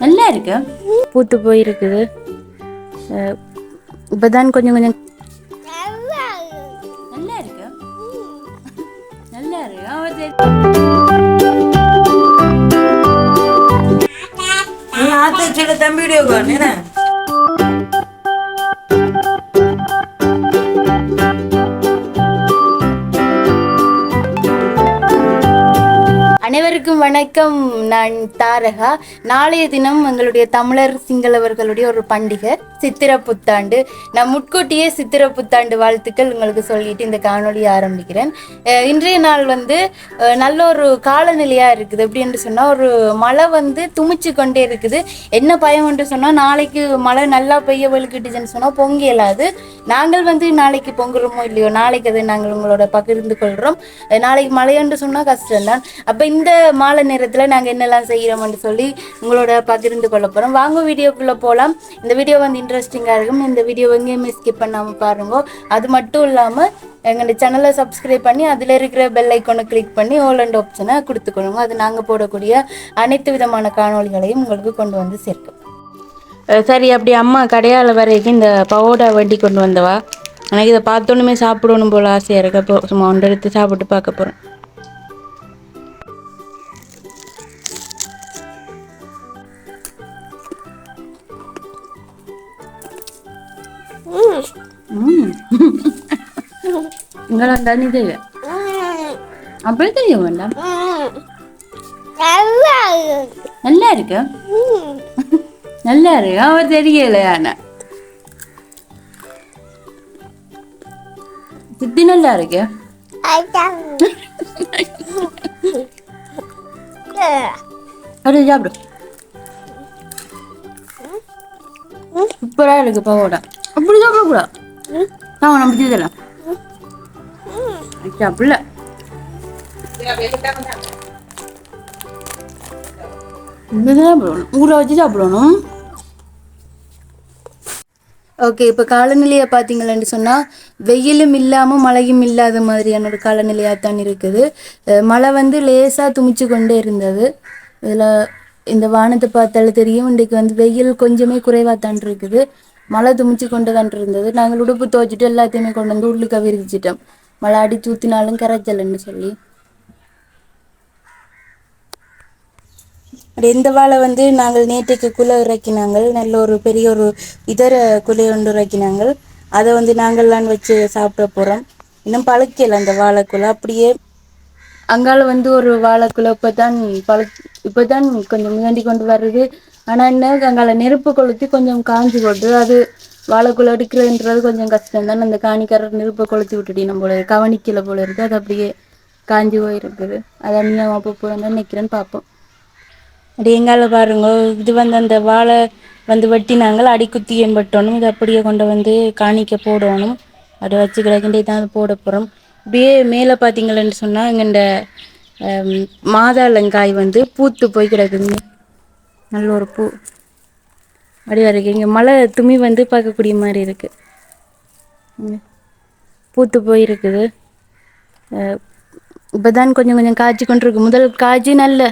நல்லா இருக்கு பூத்து போயிருக்குது இப்பதான் கொஞ்சம் கொஞ்சம் நல்லா இருக்கு நல்லா இருக்கு அவ சரி. ஆத்த சொல்ல தம்பி வீடியோ கால் என்ன? வணக்கம் நான் தாரகா. நாளைய தினம் எங்களுடைய தமிழர் சிங்களவர்களுடைய ஒரு பண்டிகை சித்திர புத்தாண்டு. நான் முட்கூட்டியே சித்திர புத்தாண்டு வாழ்த்துக்கள் உங்களுக்கு சொல்லிட்டு இந்த காணொலியை ஆரம்பிக்கிறேன். இன்றைய நாள் வந்து நல்ல ஒரு காலநிலையா இருக்குது. எப்படி என்று சொன்னா ஒரு மழை வந்து துமிச்சு கொண்டே இருக்குது. என்ன பயம் என்று சொன்னா நாளைக்கு மழை நல்லா பெய்ய வலுக்கிட்டுச்சுன்னு சொன்னா பொங்கி இயலாது. நாங்கள் வந்து நாளைக்கு பொங்குறோமோ இல்லையோ நாளைக்கு அதை நாங்கள் உங்களோட பகிர்ந்து கொள்கிறோம். அஹ் நாளைக்கு மழைன்னு சொன்னா கஷ்டம்தான். அப்ப இந்த கால நேரத்தில் நாங்கள் என்னெல்லாம் செய்கிறோம்னு சொல்லி உங்களோட பகிர்ந்து கொள்ள போகிறோம் வாங்க வீடியோக்குள்ளே போகலாம் இந்த வீடியோ வந்து இன்ட்ரெஸ்டிங்காக இருக்கும். இந்த வீடியோ எங்கேயுமே ஸ்கிப் பண்ணாமல் பாருங்க. அது மட்டும் இல்லாமல் எங்களோட சேனலை சப்ஸ்கிரைப் பண்ணி அதில் இருக்கிற பெல் ஐக்கோனை கிளிக் பண்ணி ஓல் அண்ட் ஆப்ஷனை கொடுத்துக்கணுங்க. அது நாங்கள் போடக்கூடிய அனைத்து விதமான காணொளிகளையும் உங்களுக்கு கொண்டு வந்து சேர்க்கும். சரி அப்படி அம்மா கடையால் வரைக்கும் இந்த பவோடா வண்டி கொண்டு வந்தவா? எனக்கு இதை பார்த்தோன்னுமே சாப்பிடணும் போல் ஆசையாக இருக்க. இப்போ சும்மா ஒன்று எடுத்து சாப்பிட்டு பார்க்க போகிறேன் இங்கே தண்ணி தெரியல அப்படியே தெரிய வேண்டாம். நல்லா இருக்கு. நல்லா இருக்கு. அவர் தெரியல ஆனா. சித்தி நல்லா இருக்கு. அது சாப்பிடு. சூப்பராக இருக்கு பகோடா. அப்படி சாப்பிடக்கூடாது நான் நம்ம செய்தலாம் சாப்பிடல ஊற வச்சு சாப்பிடணும் ஓகே இப்போ காலநிலையை பார்த்தீங்களேன்னு சொன்னால் வெயிலும் இல்லாமல் மழையும் இல்லாத மாதிரியான ஒரு காலநிலையாக தான் இருக்குது. மழை வந்து லேசாக துமிச்சு கொண்டே இருந்தது. இதில் இந்த வானத்தை பார்த்தாலும் தெரியும். இன்றைக்கு வந்து வெயில் கொஞ்சமே குறைவாக தான் இருக்குது. மழை துமிச்சு கொண்டு தான் இருந்தது நாங்கள் உடுப்பு துவைச்சிட்டு எல்லாத்தையுமே கொண்டு வந்து உள்ளுக்க விரிச்சிட்டோம். மழை அடிச்சு ஊற்றினாலும் கரைச்சலன்னு சொல்லி. அப்படி இந்த வாழை வந்து நாங்கள் நேற்றுக்கு குலை இறக்கினாங்கள். நல்ல ஒரு பெரிய ஒரு இதர குலை ஒன்று இறக்கினாங்கள். அதை வந்து நாங்கள்லாம் வச்சு சாப்பிட போகிறோம் இன்னும் பழுக்கல அந்த வாழைக்குலை. அப்படியே அங்கால வந்து ஒரு வாழைக்குலை இப்போ தான் பழு இப்போ தான் கொஞ்சம் முயண்டி கொண்டு வர்றது ஆனால் என்ன அங்கால நெருப்பு கொளுத்தி கொஞ்சம் காஞ்சி போட்டு அது வாழைக்குலை அடிக்கிறதுன்றது கொஞ்சம் கஷ்டம் தான் அந்த காணிக்காரர் நெருப்பை கொளுத்தி விட்டுட்டீங்க போல இருக்கு. கவனிக்கல போல இருக்கு. அது அப்படியே காஞ்சி போயிருக்குது. அதை நீ அப்போ போய் நிற்கிறேன்னு பார்ப்போம் அப்படியே எங்கால பாருங்க இது வந்து அந்த வாழை வந்து வெட்டினாங்கள் அடிக்குத்தி குத்தியம் வெட்டணும் இது அப்படியே கொண்டு வந்து காணிக்க போடணும். அப்படி வச்சு கிடக்கின்றே தான் அது போட போகிறோம் அப்படியே மேலே பார்த்தீங்களேன்னு சொன்னால் இங்கே இந்த மாதாளங்காய் வந்து பூத்து போய் கிடக்குதுங்க. நல்ல ஒரு பூ. அப்படியே இருக்குது இங்கே மழை துமி வந்து பார்க்கக்கூடிய மாதிரி இருக்குது பூத்து போயிருக்குது. இப்போ தான் கொஞ்சம் கொஞ்சம் காய்ச்சி கொண்டிருக்கு. முதல் காய்ச்சி நல்ல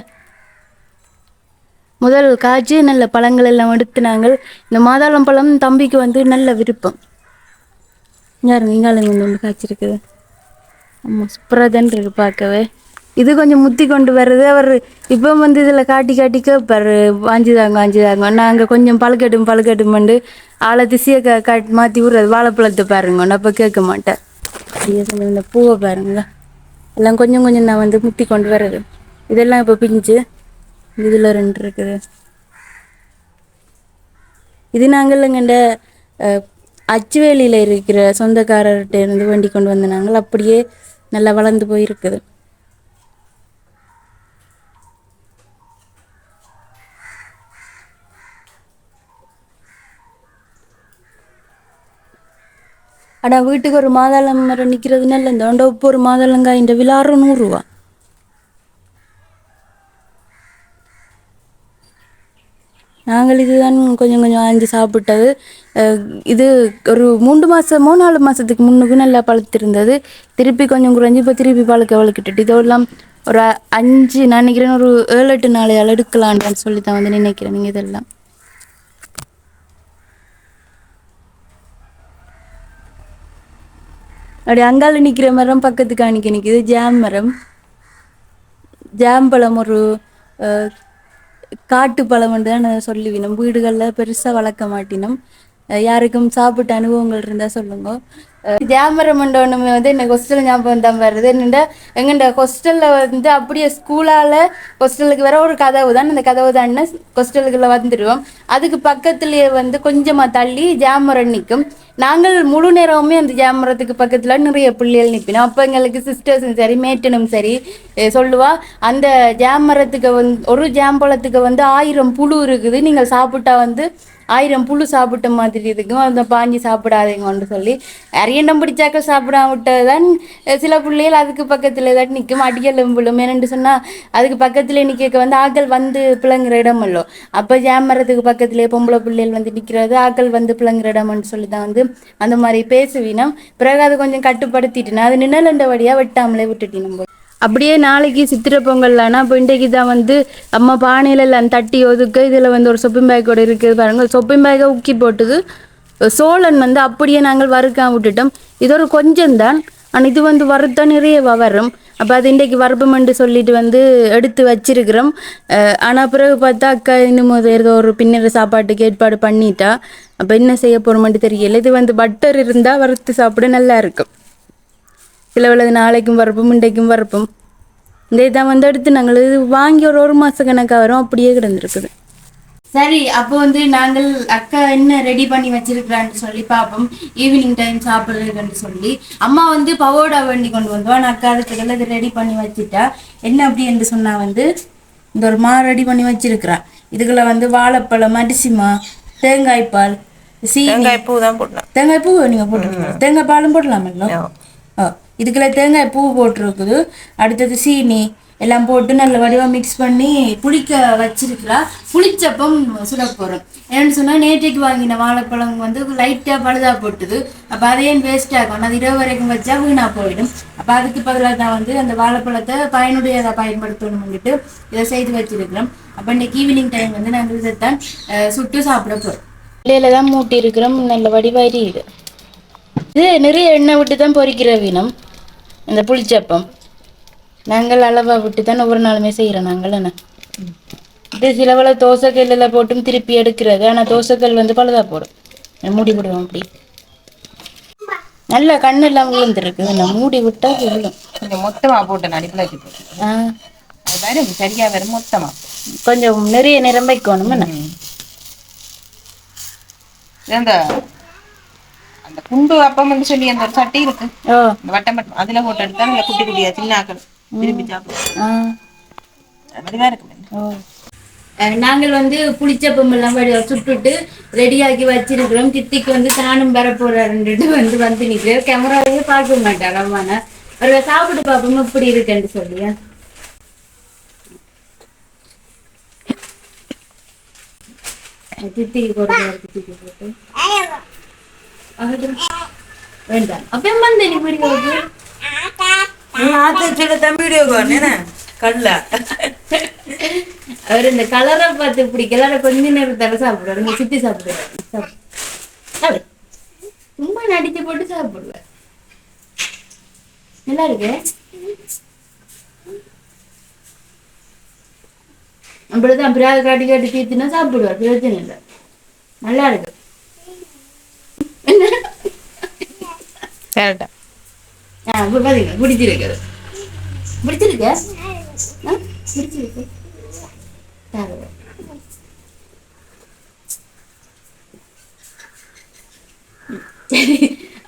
முதல் காய்ச்சி நல்ல பழங்கள் எல்லாம் எடுத்து நாங்கள் இந்த மாதாளம் பழம் தம்பிக்கு வந்து நல்ல விருப்பம். யாருங்க இங்காலங்க வந்து ஒன்று காய்ச்சிருக்குது. ஆமாம் சூப்பராக தான் இருக்குது பார்க்கவே. இது கொஞ்சம் முத்தி கொண்டு வர்றது. அவர் இப்போ வந்து இதில் காட்டி காட்டி கேட்பார் வாஞ்சிதாங்க வாஞ்சிதாங்க நாங்கள் கொஞ்சம் பழுக்கட்டும் பழுக்கட்டும்ண்டு ஆளை திசையை கா காட்டி மாற்றி விட்றது. வாழைப்பழத்தை பாருங்க. நான் அப்போ கேட்க மாட்டேன். கொஞ்சம் இந்த பூவை பாருங்க. எல்லாம் கொஞ்சம் கொஞ்சம் நான் வந்து முத்தி கொண்டு வர்றது. இதெல்லாம் இப்போ பிஞ்சு. இதில் ரெண்டு இருக்குது. இது நாங்கள் எங்கண்ட அச்சுவேலியில் இருக்கிற சொந்தக்காரர்கிட்ட இருந்து வண்டி கொண்டு வந்த நாங்கள் அப்படியே நல்லா வளர்ந்து போயிருக்குது. ஆனால் வீட்டுக்கு ஒரு மாதாளம் மரம் நிற்கிறது இந்த ஒண்ட உப்பு ஒரு மாதாளங்காய் இந்த விழாறு நூறுரூவா நாங்கள் இதுதான் கொஞ்சம் கொஞ்சம் ஆஞ்சி சாப்பிட்டது. இது ஒரு மூன்று மாதமோ நாலு மாதத்துக்கு முன்னுக்கு நல்லா பழுத்திருந்தது. திருப்பி கொஞ்சம் குறைஞ்சி இப்போ திருப்பி பழுக்க வளர்க்கிட்டு இதெல்லாம் ஒரு அஞ்சு நான் நினைக்கிறேன் ஒரு ஏழு எட்டு நாளையால் எடுக்கலான்றான்னு சொல்லி தான் வந்து நினைக்கிறேன். நீங்கள் இதெல்லாம் அப்படி அங்கால நிற்கிற மரம் பக்கத்துக்கு அன்னைக்கு நிற்கிது ஜாம் மரம். ஜாம்பழம் ஒரு காட்டு பழம் தான் நான் சொல்லுவினோம். வீடுகளில் பெருசாக வளர்க்க மாட்டினோம். யாருக்கும் சாப்பிட்ட அனுபவங்கள் இருந்தால் சொல்லுங்க. ஜாமரம் ஒன்றுமே வந்து என்ன ஹொஸ்டல் ஞாபகம் தான் வருது. என்னென்னா எங்கண்ட ஹொஸ்டலில் வந்து அப்படியே ஸ்கூலால் ஹொஸ்டலுக்கு வர ஒரு கதவு தான். அந்த கதவு தான் ஹொஸ்டலுக்குள்ள வந்துடுவோம் அதுக்கு பக்கத்துலேயே வந்து கொஞ்சமாக தள்ளி ஜாமரம் நிற்கும் நாங்கள் முழு நேரமுமே அந்த ஜாமரத்துக்கு பக்கத்தில் நிறைய பிள்ளைகள் நிற்பினோம் அப்போ எங்களுக்கு சிஸ்டர்ஸும் சரி மேட்டனும் சரி சொல்லுவா அந்த ஜாமரத்துக்கு வந்து ஒரு ஜாம்பழத்துக்கு வந்து ஆயிரம் புழு இருக்குது. நீங்கள் சாப்பிட்டா வந்து ஆயிரம் புழு சாப்பிட்ட மாதிரி இருக்கும். அந்த பாஞ்சி சாப்பிடாதீங்கன்னு சொல்லி. அரியண்டம் பிடிச்சாக்க சாப்பிடாம தான் சில பிள்ளைகள் அதுக்கு பக்கத்தில் தான் நிற்கும் அடியலும் விழும். என்னென்று சொன்னால் அதுக்கு பக்கத்தில் நிற்க வந்து ஆக்கள் வந்து பிள்ளைங்கிற இல்லோ அப்போ ஜாமரத்துக்கு பக்கத்திலே பொம்பளை பிள்ளைகள் வந்து நிற்கிறது ஆக்கள் வந்து பிள்ளைங்கிற இடம்னு சொல்லி தான் வந்து அந்த மாதிரி பேசுவினோம் பிறகு அது கொஞ்சம் கட்டுப்படுத்திட்டுனா அது நிழலண்டபடியாக வெட்டாமலே விட்டுட்டு அப்படியே நாளைக்கு சித்திரை பொங்கல்லானா இப்போ இன்றைக்கு தான் வந்து அம்மா பானையில எல்லாம் தட்டி ஒதுக்க இதில் வந்து ஒரு சொப்பிங் பேக்கோட இருக்குது பாருங்கள் சொப்பிங் பேக்கை உக்கி போட்டுது. சோழன் வந்து அப்படியே நாங்கள் வறுக்காம விட்டுட்டோம். இது ஒரு கொஞ்சம் தான் ஆனால் இது வந்து வறுத்தா நிறைய வரும். அப்போ அது இன்றைக்கு வறுப்பமென்று சொல்லிட்டு வந்து எடுத்து வச்சிருக்கிறோம். ஆனால் பிறகு பார்த்தா அக்கா இன்னும் ஏதோ ஒரு பின்னர் சாப்பாட்டுக்கு ஏற்பாடு பண்ணிட்டா. அப்போ என்ன செய்ய போகிறோமெண்டு தெரியல. இது வந்து பட்டர் இருந்தால் வறுத்து சாப்பிட நல்லா இருக்கும். சில நாளைக்கும் வரப்பும் இன்றைக்கும் வரப்பும் இந்த இதை வந்து எடுத்து நாங்கள் இது வாங்கி ஒரு ஒரு மாத கணக்காக வரும். அப்படியே கிடந்திருக்குது. சரி அப்போ வந்து நாங்கள் அக்கா என்ன ரெடி பண்ணி வச்சிருக்கிறான்னு சொல்லி பார்ப்போம் ஈவினிங் டைம் சாப்பிட்றதுன்னு சொல்லி. அம்மா வந்து பவோடா வேண்டி கொண்டு வந்தோம் நான் அக்கா அதுக்கு இது ரெடி பண்ணி வச்சுட்டா. என்ன அப்படி என்று சொன்னா வந்து இந்த ஒரு மா ரெடி பண்ணி வச்சிருக்கிறா. இதுக்குள்ள வந்து வாழைப்பழம் அரிசிமா தேங்காய் பால் தேங்காய் பூ தான் போடணும். தேங்காய் பூ நீங்க போட்டுருக்கீங்க தேங்காய் பாலும் போடலாமല്ലോ ஓ இதுக்குள்ள தேங்காய் பூ போட்டிருக்குது. அடுத்தது சீனி எல்லாம் போட்டு நல்ல வடிவா மிக்ஸ் பண்ணி புளிக்க வச்சிருக்கிறா. புளிச்சப்பம் சுட போகிறோம் ஏன்னு சொன்னால் நேற்றைக்கு வாங்கின வாழைப்பழம் வந்து லைட்டா பழுதா போட்டுது. அப்ப அதையும் வேஸ்ட் ஆகும் அது இரவு வரைக்கும் வச்சா வீணா போயிடும். அப்ப அதுக்கு பதிலாக தான் வந்து அந்த வாழைப்பழத்தை பயனுடையதை பயன்படுத்தணும்னுட்டு இதை செய்து வச்சிருக்கிறோம். அப்ப இன்னைக்கு ஈவினிங் டைம் வந்து நாங்கள் இதைத்தான் சுட்டு சாப்பிட போகிறோம் இலையில தான் மூட்டி இருக்கிறோம் நல்ல வடிவாரி இது இது நிறைய எண்ணெய் விட்டு தான் பொரிக்கிற வீணம் இந்த புளிச்சப்பம். நாங்கள் அளவா விட்டு தான் ஒவ்வொரு நாளுமே செய்கிறோம். நாங்கள் என்ன? இது சிலவள தோசைக்கல்லில் போட்டும் திருப்பி எடுக்கிறது. ஆனால் தோசைக்கல் வந்து பழுதா போடும். மூடி விடுவோம் அப்படி. நல்ல கண்ணு எல்லாம் விழுந்துருக்கு. நான் மூடி விட்டா விழும். கொஞ்சம் மொத்தமா போட்டு நடிப்புல வச்சு போட்டு ஆ, அது வரும் சரியா வரும் மொத்தமா. கொஞ்சம் நிறைய என்ன? இது அந்த குண்டு அப்பம்னு சொல்லி அந்த ஒரு சட்டி இருக்கு. இந்த வட்டம் வட்டம் அதுல போட்டு எடுத்தா நல்ல குட்டி குட்டியா சின்ன ஆக்கள் விரும்பி. அஹ் நாங்கள் வந்து புளிச்சப்பம் எல்லாம் சுட்டுட்டு ரெடியாக்கி வச்சிருக்கிறோம். சித்திக்கு வந்து தானும் வர போறாருன்ட்டு வந்து வந்து நிற்கிறார் கேமராவே பார்க்க மாட்டார் அம்மான ஒரு சாப்பிட்டு பார்ப்போம். எப்படி இருக்குன்னு சொல்லியா சித்திக்கு கொடுக்குறாரு சித்திக்கு போட்டு. வேண்டாம். அப்ப வந்து நீ வீடியோவுக்கு வீடியோ கல்ல. அவர் இந்த கலரை பார்த்து பிடிக்கல அதை கொஞ்ச நேரம் தர சாப்பிடுவார். சித்தி சாப்பிடுவார். சாப்பிடு. சாப்பிடு. சும்மா நடிச்சு போட்டு சாப்பிடுவார். நல்லா இருக்கு? அப்படிதான் பிராக காட்டி காட்டி தீர்த்துனா சாப்பிடுவார். பிரச்சனை இல்லை. நல்லா இருக்கு. கரெக்டா ஆ இப்ப பாருங்க பிடிச்சிருக்கு ஆ பிடிச்சிருக்கு. சரி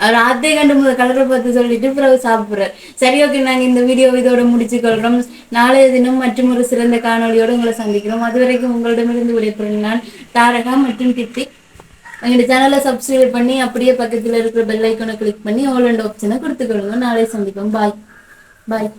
அவர் ஆத்தே கண்டு முதல் கலரை பார்த்து சொல்லிட்டு பிறகு சாப்பிட்றாரு. சரி ஓகே நாங்கள் இந்த வீடியோ இதோட முடிச்சுக்கொள்கிறோம். நாளைய தினம் மற்றும் ஒரு சிறந்த காணொலியோடு உங்களை சந்திக்கிறோம். அது வரைக்கும் உங்களிடமிருந்து விடைபெறும் நான் தாரகா மற்றும் தித்தி எங்களோட சேனலை சப்ஸ்கிரைப் பண்ணி அப்படியே பக்கத்தில் இருக்கிற பெல் ஐக்கனை கிளிக் பண்ணி ஆல் அண்ட் ஆப்ஷனை கொடுத்துக்கொள்ளுங்க நாளை சந்திப்போம். பாய் பாய்